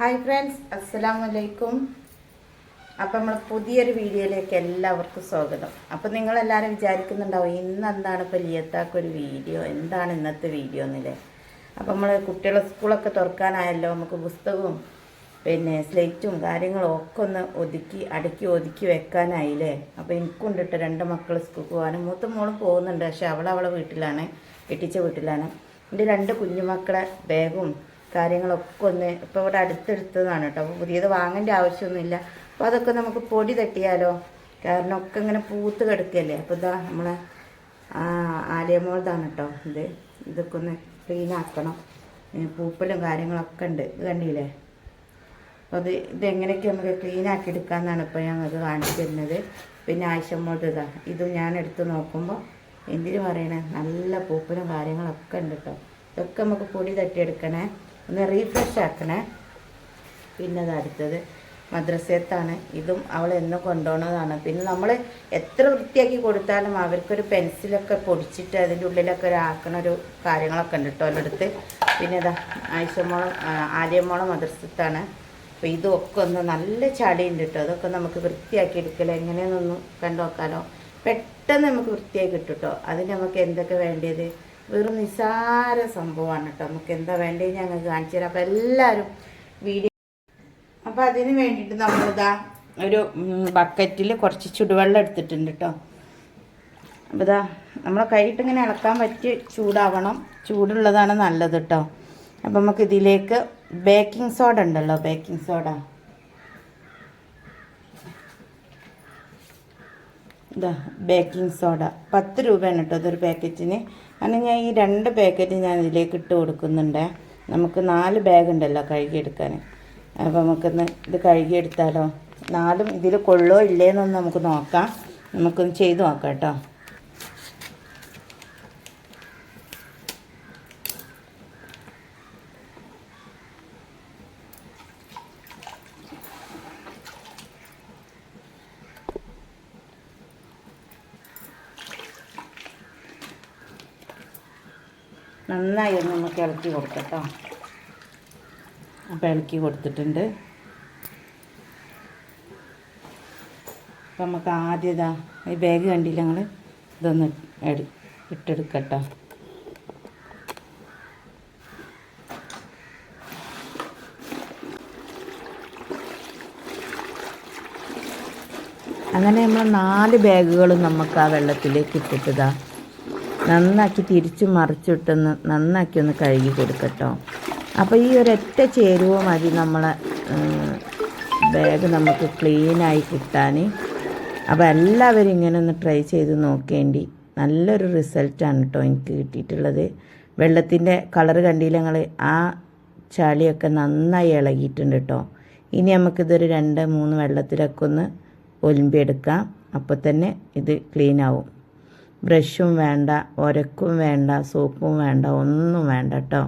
Hi friends അസ്സലാം വലൈക്കും അപ്പം നമ്മൾ പുതിയൊരു വീഡിയോയിലേക്ക് എല്ലാവർക്കും സ്വാഗതം. അപ്പം നിങ്ങളെല്ലാവരും വിചാരിക്കുന്നുണ്ടാവും ഇന്ന് എന്താണ് ഇപ്പോൾ ലിയത്താക്കൊരു വീഡിയോ എന്താണ് ഇന്നത്തെ വീഡിയോ എന്നില്ലേ? അപ്പം നമ്മൾ കുട്ടികളെ സ്കൂളൊക്കെ തുറക്കാനായല്ലോ നമുക്ക് പുസ്തകവും പിന്നെ സ്ലേറ്റും കാര്യങ്ങളും ഒക്കെ ഒന്ന് ഒതുക്കി അടുക്കി ഒതുക്കി വെക്കാനായില്ലേ? അപ്പോൾ എനിക്കുണ്ടിട്ട് രണ്ട് മക്കൾ സ്കൂൾക്ക് പോകാനും മൂത്ത മോളും പോകുന്നുണ്ട് പക്ഷെ അവൾ വീട്ടിലാണ് കെട്ടിച്ച വീട്ടിലാണ്. എന്റെ രണ്ട് കുഞ്ഞുമക്കളെ ബാഗും കാര്യങ്ങളൊക്കെ ഒന്ന് ഇപ്പോൾ ഇവിടെ അടുത്തെടുത്തതാണ് കേട്ടോ. അപ്പോൾ പുതിയത് വാങ്ങേണ്ട ആവശ്യമൊന്നുമില്ല. അപ്പോൾ അതൊക്കെ നമുക്ക് പൊടി തട്ടിയാലോ? കാരണം ഒക്കെ ഇങ്ങനെ പൂത്ത് കിടക്കുകയല്ലേ അപ്പോൾ ഇതാ നമ്മളെ ആലിയമോളതാണ് കേട്ടോ ഇത്. ഇതൊക്കെ ഒന്ന് ക്ലീൻ ആക്കണം. പൂപ്പലും കാര്യങ്ങളൊക്കെ ഉണ്ട്. ഇത് കണ്ടില്ലേ? അപ്പോൾ അത് ഇതെങ്ങനെയൊക്കെ നമുക്ക് ക്ലീൻ ആക്കി എടുക്കാമെന്നാണ് ഇപ്പോൾ ഞങ്ങൾക്ക് കാണിച്ചു തരുന്നത്. പിന്നെ ആവശ്യമോട്ട് ഇതാ. ഇതും ഞാൻ എടുത്ത് നോക്കുമ്പോൾ എന്തിനു പറയണേ? നല്ല പൂപ്പലും കാര്യങ്ങളൊക്കെ ഉണ്ട് കേട്ടോ. ഇതൊക്കെ നമുക്ക് പൊടി തട്ടിയെടുക്കണേ. ഒന്ന് റീഫ്രഷ് ആക്കണേ. പിന്നെ അടുത്തത്. മദ്രസയത്താണ്. ഇതും അവൾ എന്ന് കൊണ്ടുപോകുന്നതാണ് പിന്നെ നമ്മൾ എത്ര വൃത്തിയാക്കി കൊടുത്താലും അവർക്കൊരു പെൻസിലൊക്കെ പൊടിച്ചിട്ട് അതിന്റെ ഉള്ളിലൊക്കെ ഒരു ആക്കണ ഒരു കാര്യങ്ങളൊക്കെ ഉണ്ട് കേട്ടോ അതിനടുത്ത് പിന്നെ ഇതാ ആയിഷമോളം ആര്യമോളം മദ്രസത്താണ്. അപ്പോൾ ഇതൊക്കെ ഒന്ന് നല്ല ചളിയുണ്ട് കേട്ടോ. അതൊക്കെ നമുക്ക് വൃത്തിയാക്കി എടുക്കലോ. എങ്ങനെയെന്നൊന്നും കണ്ടു നോക്കാലോ. പെട്ടെന്ന് നമുക്ക് വൃത്തിയാക്കി കിട്ടും കേട്ടോ. അതിന് നമുക്ക് എന്തൊക്കെ വേണ്ടത് വെറും നിസ്സാര സംഭവമാണ് കേട്ടോ. നമുക്ക് എന്താ വേണ്ടത് ഞങ്ങൾക്ക് കാണിച്ചു തരാം. അപ്പോൾ എല്ലാവരും വീഡിയോ അപ്പോൾ അതിന് വേണ്ടിയിട്ട് നമ്മളിതാ ഒരു ബക്കറ്റിൽ കുറച്ച് ചുടുവെള്ളം എടുത്തിട്ടുണ്ട് കേട്ടോ. അപ്പോൾ ഇതാ നമ്മളെ കൈയിട്ട് ഇങ്ങനെ ഇളക്കാൻ പറ്റി ചൂടാവണം. ചൂടുള്ളതാണ് നല്ലത് കേട്ടോ. അപ്പം നമുക്ക് ഇതിലേക്ക് ബേക്കിംഗ് സോഡ ഉണ്ടല്ലോ ബേക്കിംഗ് സോഡ ഇതാ ബേക്കിംഗ് സോഡ പത്ത് രൂപയാണ് കേട്ടോ ഇതൊരു പാക്കറ്റിന് അങ്ങനെ ഞാൻ ഈ രണ്ട് പാക്കറ്റ് ഞാൻ ഇതിലേക്ക് ഇട്ട് കൊടുക്കുന്നുണ്ട്. നമുക്ക് നാല് ബാഗ് ഉണ്ടല്ലോ കഴുകിയെടുക്കാൻ. അപ്പോൾ നമുക്കൊന്ന് ഇത് കഴുകിയെടുത്താലോ? നാലും ഇതിൽ കൊള്ളോ ഇല്ലേന്നൊന്ന് നമുക്ക് നോക്കാം. നമുക്കൊന്ന് ചെയ്ത് നോക്കാം കേട്ടോ. നന്നായി ഒന്ന് നമുക്ക് ഇളക്കി കൊടുക്കട്ടോ. അപ്പോൾ ഇളക്കി കൊടുത്തിട്ടുണ്ട്. അപ്പം നമുക്ക് ആദ്യം ഇതാ ഈ ബാഗ് കണ്ടില്ല ഞങ്ങൾ ഇതൊന്ന് എടു ഇട്ടെടുക്കട്ടോ. അങ്ങനെ നമ്മൾ നാല് ബാഗുകളും നമുക്ക് ആ വെള്ളത്തിലേക്ക് ഇട്ടിട്ടതാ നന്നാക്കി തിരിച്ചു മറിച്ചിട്ടൊന്ന് നന്നാക്കി ഒന്ന് കഴുകി കൊടുക്കട്ടോ. അപ്പോൾ ഈ ഒരൊറ്റ ചേരുവ മതി നമ്മളെ ബാഗ് നമുക്ക് ക്ലീനായി കിട്ടാൻ. അപ്പോൾ എല്ലാവരും ഇങ്ങനെ ഒന്ന് ട്രൈ ചെയ്ത് നോക്കേണ്ടി. നല്ലൊരു റിസൾട്ടാണ് കേട്ടോ എനിക്ക് കിട്ടിയിട്ടുള്ളത്. വെള്ളത്തിന്റെ കളർ കണ്ടില്ല ഞങ്ങൾ ആ ചളിയൊക്കെ നന്നായി ഇളകിയിട്ടുണ്ട് കേട്ടോ ഇനി നമുക്കിതൊരു രണ്ട് മൂന്ന് വെള്ളത്തിലൊക്കെ ഒന്ന് ഒലുമ്പിയെടുക്കാം. അപ്പോൾ തന്നെ ഇത് ക്ലീൻ ആവും. ബ്രഷും വേണ്ട ഒരക്കും വേണ്ട സോപ്പും വേണ്ട ഒന്നും വേണ്ട കേട്ടോ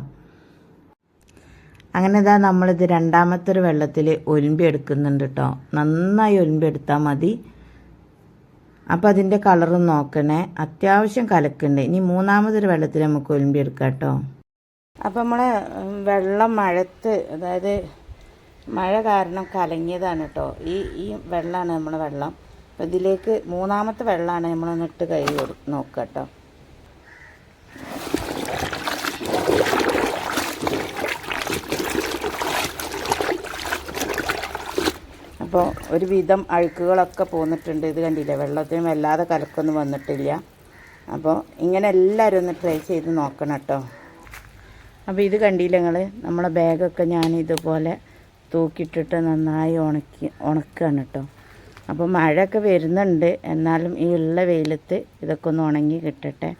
അങ്ങനെ ഇതാ നമ്മളിത് രണ്ടാമത്തെ ഒരു വെള്ളത്തിൽ ഒലിമ്പി എടുക്കുന്നുണ്ട് കേട്ടോ നന്നായി ഒലിമ്പി എടുത്താൽ മതി. അപ്പം അതിന്റെ കളറും നോക്കണേ. അത്യാവശ്യം കലക്കുന്നുണ്ട് ഇനി മൂന്നാമതൊരു വെള്ളത്തിൽ നമുക്ക് ഒലിമ്പി എടുക്കാം കേട്ടോ അപ്പം നമ്മൾ വെള്ളം മഴത്ത് അതായത് മഴ കാരണം കലങ്ങിയതാണ് കേട്ടോ ഈ ഈ വെള്ളമാണ് നമ്മുടെ വെള്ളം. അപ്പം ഇതിലേക്ക് മൂന്നാമത്തെ വെള്ളമാണ് നമ്മളൊന്ന് ഇട്ട് കൊടു നോക്കുക കേട്ടോ അപ്പോൾ ഒരുവിധം അഴുക്കുകളൊക്കെ പോന്നിട്ടുണ്ട്. ഇത് കണ്ടില്ലേ? വെള്ളത്തിനും വല്ലാതെ കലക്കൊന്നും വന്നിട്ടില്ല. അപ്പോൾ ഇങ്ങനെ എല്ലാവരും ഒന്ന് ട്രൈ ചെയ്ത് നോക്കണം കേട്ടോ. അപ്പോൾ ഇത് കണ്ടില്ല നിങ്ങൾ നമ്മളെ ബാഗൊക്കെ ഞാൻ ഇതുപോലെ തൂക്കിയിട്ടിട്ട് നന്നായി ഉണക്കി ഉണക്കുകയാണ് കേട്ടോ. അപ്പോൾ മഴയൊക്കെ വരുന്നുണ്ട്. എന്നാലും ഈ ഉള്ള വെയിലത്ത് ഇതൊക്കെ ഒന്ന് ഉണങ്ങി കിട്ടട്ടെ.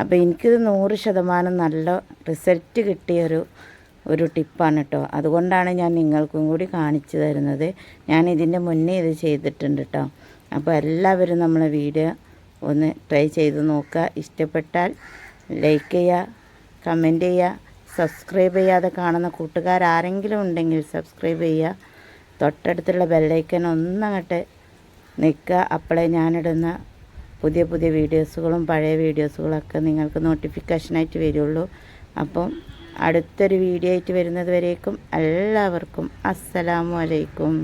അപ്പോൾ എനിക്കിത് നൂറ് ശതമാനം നല്ല റിസൾട്ട് കിട്ടിയൊരു ഒരു ടിപ്പാണ് കേട്ടോ അതുകൊണ്ടാണ് ഞാൻ നിങ്ങൾക്കും കൂടി കാണിച്ചു തരുന്നത്. ഞാൻ ഇതിന്റെ മുന്നേ ഇത് ചെയ്തിട്ടുണ്ട് കേട്ടോ അപ്പോൾ എല്ലാവരും നമ്മളെ വീഡിയോ ഒന്ന് ട്രൈ ചെയ്ത് നോക്കുക. ഇഷ്ടപ്പെട്ടാൽ ലൈക്ക് ചെയ്യുക കമന്റ് ചെയ്യുക സബ്സ്ക്രൈബ് ചെയ്യാതെ കാണുന്ന കൂട്ടുകാർ ആരെങ്കിലും ഉണ്ടെങ്കിൽ സബ്സ്ക്രൈബ് ചെയ്യുക. തൊട്ടടുത്തുള്ള ബെല്ലൈക്കൻ ഒന്നങ്ങോട്ട് നിൽക്കുക. അപ്പോഴേ ഞാനിടുന്ന പുതിയ പുതിയ വീഡിയോസുകളും പഴയ വീഡിയോസുകളൊക്കെ നിങ്ങൾക്ക് നോട്ടിഫിക്കേഷനായിട്ട് വരുള്ളൂ. അപ്പം അടുത്തൊരു വീഡിയോ ആയിട്ട് വരുന്നത് വരേക്കും എല്ലാവർക്കും അസ്സലാമു അലൈക്കും.